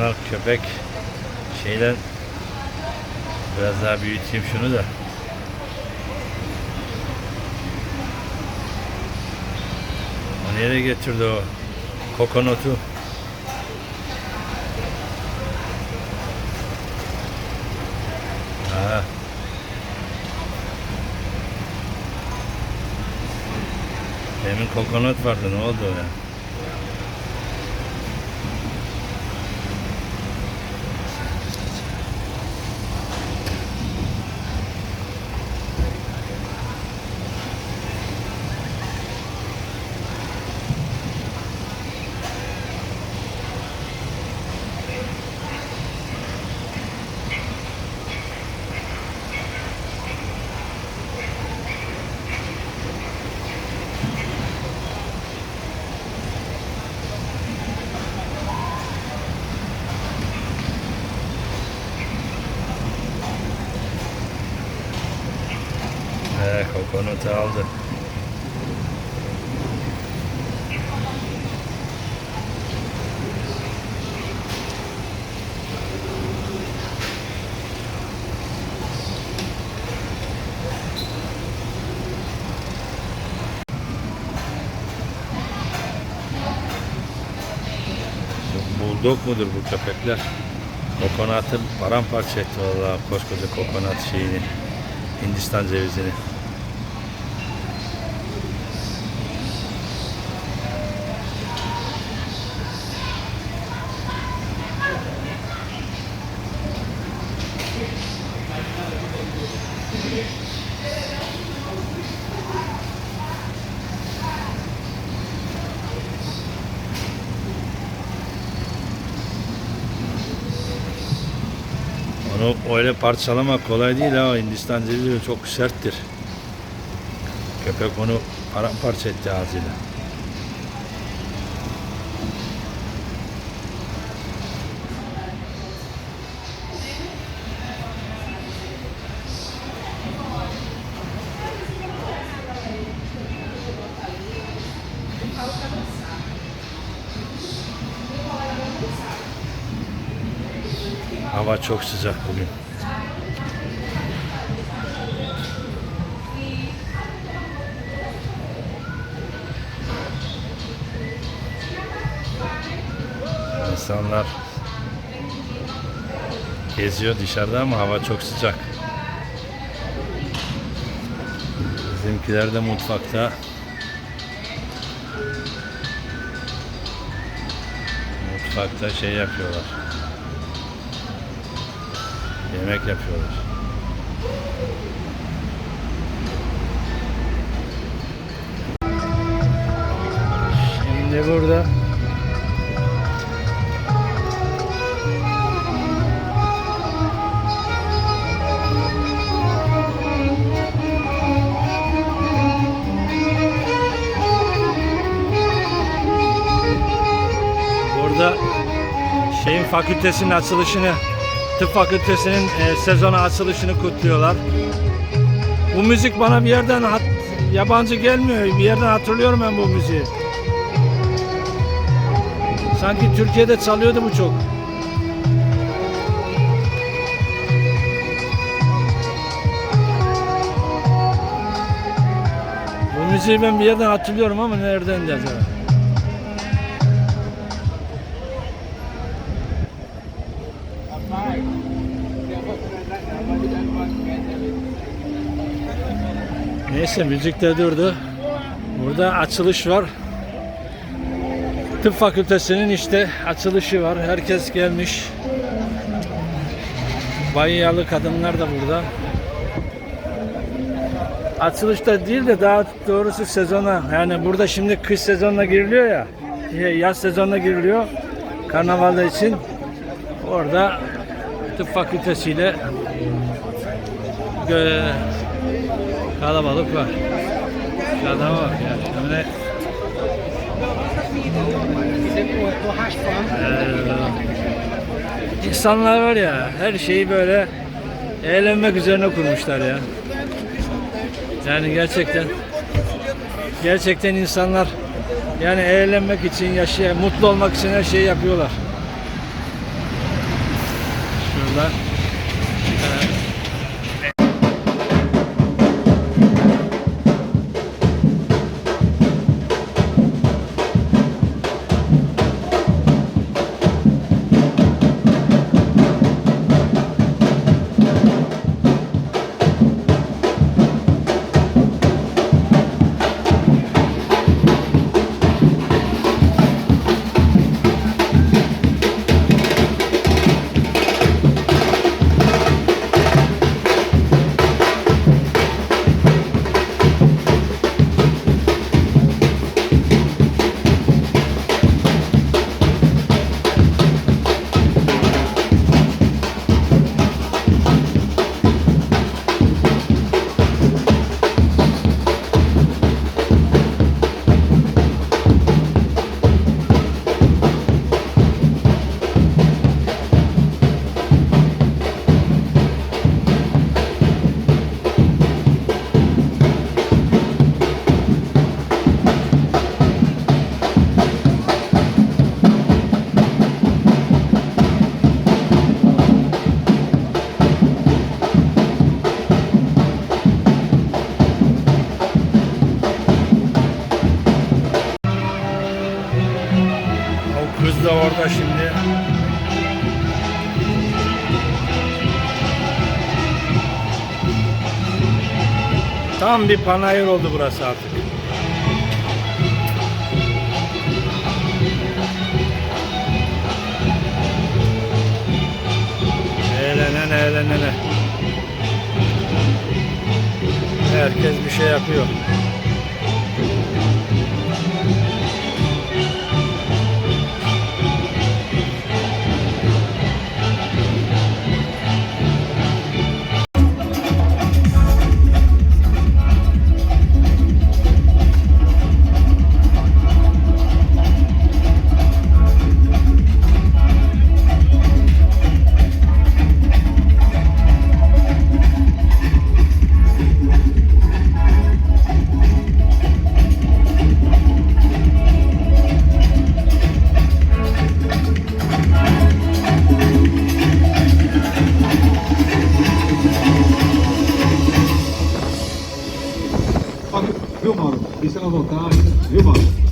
Ana köpek şeyden biraz daha büyüteyim şunu da. O nereye getirdi o kokonotu? Ha. Demin kokonat vardı ne oldu ya? He kokonotu aldı. Buldog mudur bu köpekler? Kokonatı paramparça etti valla koskoca kokonat şeyini. Hindistan cevizini. Onu öyle parçalamak kolay değil ha. Hindistan cevizi çok serttir. Köpek onu paramparça etti ağzıyla. Hava çok sıcak bugün. İnsanlar geziyor dışarıda ama hava çok sıcak. Bizimkiler de mutfakta. Mutfakta şey yapıyorlar. Yemek yapıyorlar. Şimdi burada Burada şeyin fakültesinin açılışını tıp fakültesinin e, sezonu açılışını kutluyorlar. Bu müzik bana bir yerden hat- yabancı gelmiyor. Bir yerden hatırlıyorum ben bu müziği. Sanki Türkiye'de çalıyordu bu çok. Bu müziği ben bir yerden hatırlıyorum ama nereden de acaba? Neyse müzik de durdu. Burada açılış var. Tıp fakültesinin işte açılışı var. Herkes gelmiş. Bayyalı kadınlar da burada. Açılışta değil de daha doğrusu sezona. Yani burada şimdi kış sezonuna giriliyor ya. şey, Yaz sezonuna giriliyor. Karnavalda için. Orada tıp fakültesiyle kalabalık var. Şu adama bak ya. Öyle Ee, insanlar var ya her şeyi böyle eğlenmek üzerine kurmuşlar ya. Yani gerçekten gerçekten insanlar yani eğlenmek için yaşaya mutlu olmak için her şeyi yapıyorlar. Tam bir panayır oldu burası artık. Eğlenen eğlenene. Herkes bir şey yapıyor. Viu, Mauro? Deixa ela voltar, viu, Mauro?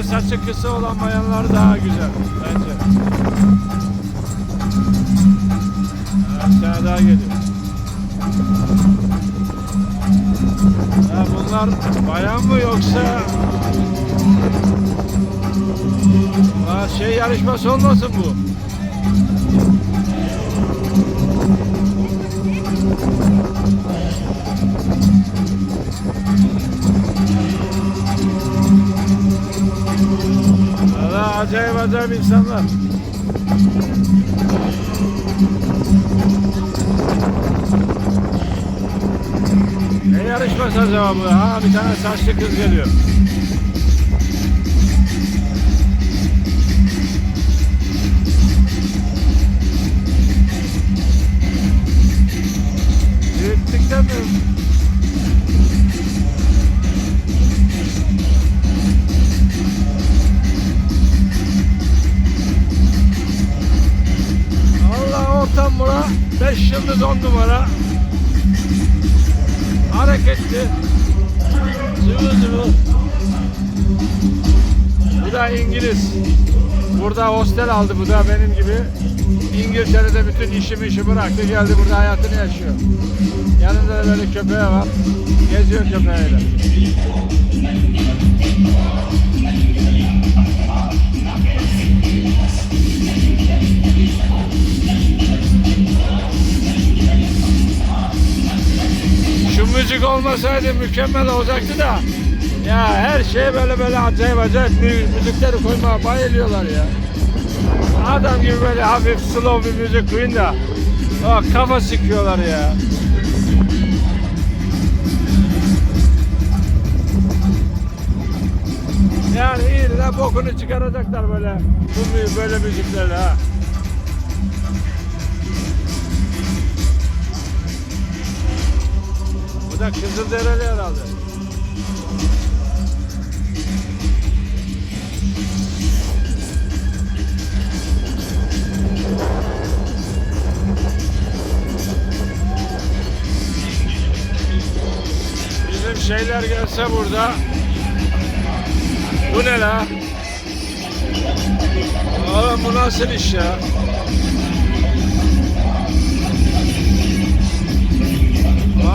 De saçı kısa olan bayanlar daha güzel bence. Tane daha geliyor. Ha, bunlar bayan mı yoksa ha, şey yarışması olmasın bu? Acayip acayip insanlar. Ne yarışması acaba bu? Ha bir tane saçlı kız geliyor. 10 numara. Hareketli. Zıvı zıvı. Bu da İngiliz. Burada hostel aldı bu da benim gibi. İngiltere'de bütün işimi işi bıraktı geldi burada hayatını yaşıyor. Yanında da böyle köpeği var. Geziyor köpeğiyle. Olmasaydı mükemmel olacaktı da. Ya her şey böyle böyle acayip acayip mü- müzikleri koymaya bayılıyorlar ya. Adam gibi böyle hafif slow bir müzik koyun da o kafa sıkıyorlar ya. Yani de bokunu çıkaracaklar böyle bu böyle müziklerle ha. Bu da Kızılderili herhalde. Bizim şeyler gelse burada. Bu ne la? Oğlum bu nasıl iş ya?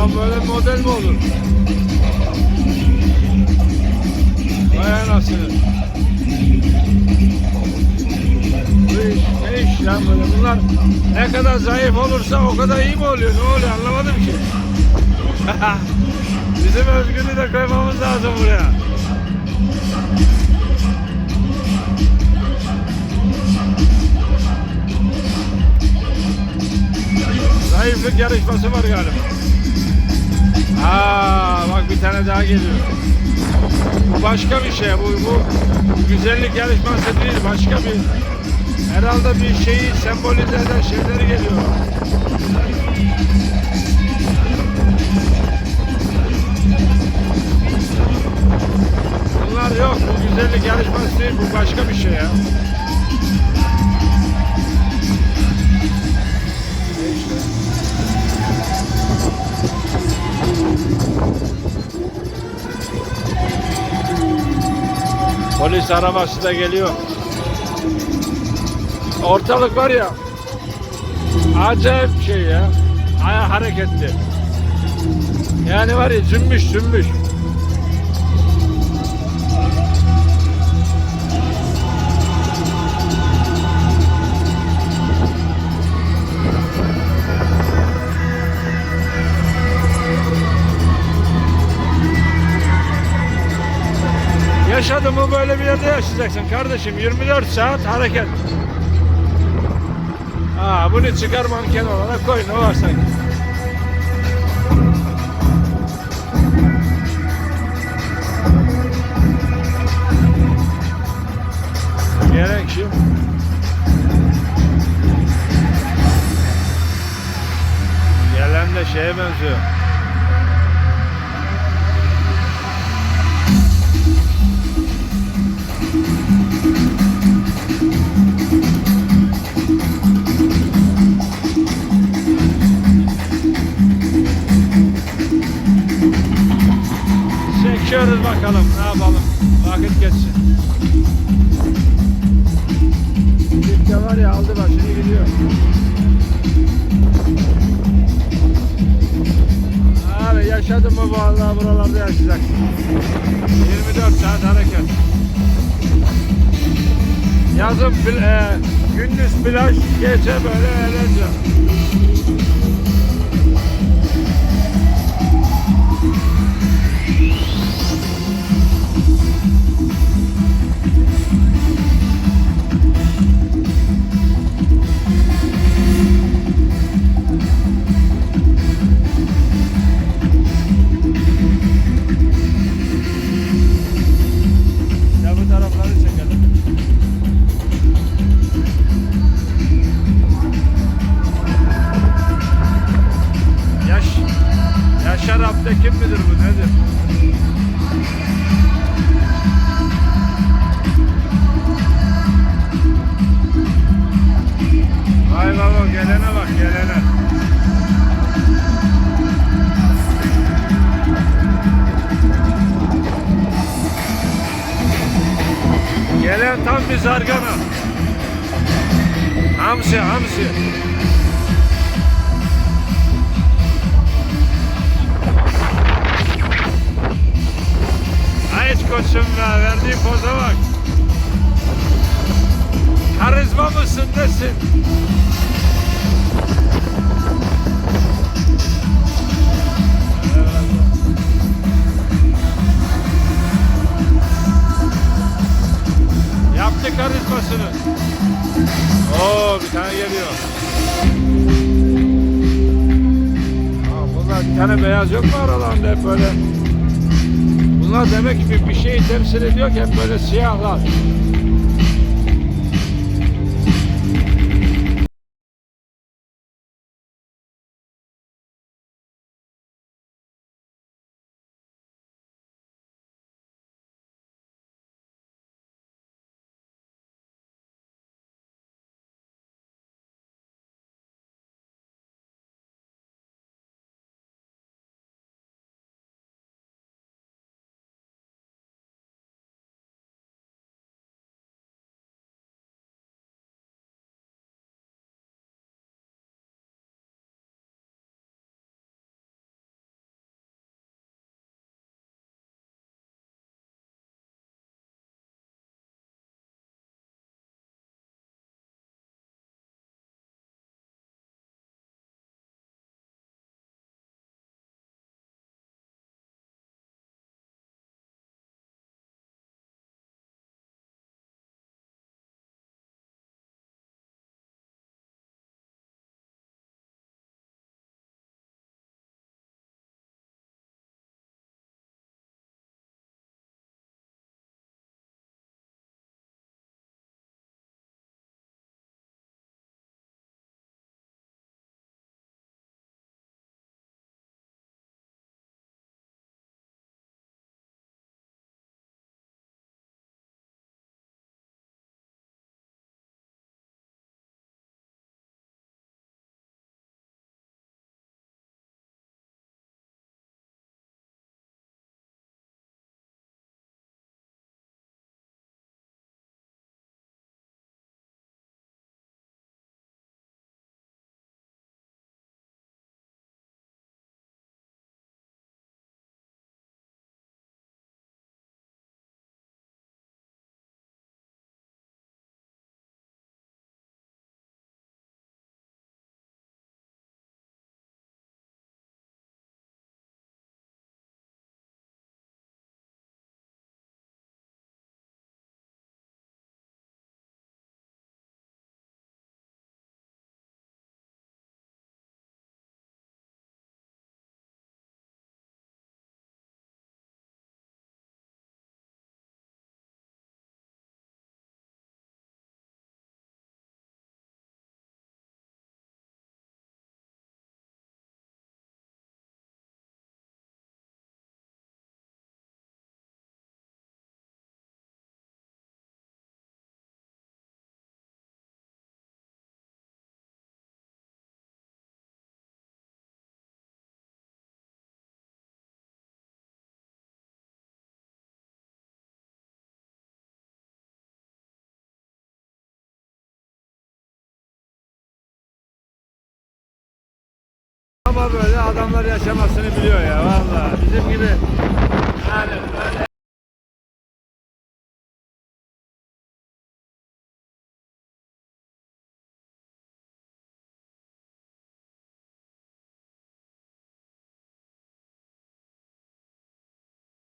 Lan böyle model mi olur? Vay anasını. Bu iş ne iş ya böyle? Bunlar ne kadar zayıf olursa o kadar iyi mi oluyor? Ne oluyor anlamadım ki. Bizim özgünü de koymamız lazım buraya. Zayıflık yarışması var galiba. Aa bak bir tane daha geliyor. Bu başka bir şey. Bu, bu güzellik yarışması değil. Başka bir herhalde bir şeyi sembolize eden şeyleri geliyor. Bunlar yok. Bu güzellik yarışması değil. Bu başka bir şey ya. Polis arabası da geliyor. Ortalık var ya. Acayip şey ya. Aya hareketli. Yani var ya zümbüş zümbüş. Yaşadın mı böyle bir yerde yaşayacaksın kardeşim. 24 saat hareket. Aa, bunu çıkar manken olarak koy ne var sanki. Gerek şu. Gelen de şeye benziyor. Buralarda yaşayacaksın. 24 saat hareket. Yazın e, gündüz plaj, gece böyle eğlence. Kim midir bu nedir? Vay baba gelene bak gelene. Gelen tam bir zargana. Hamsi hamsi. Aa, bunlar bir tane beyaz yok mu aralarında hep böyle? Bunlar demek ki bir şeyi temsil ediyor ki hep böyle siyahlar. Ortama böyle adamlar yaşamasını biliyor ya vallahi. Bizim gibi yani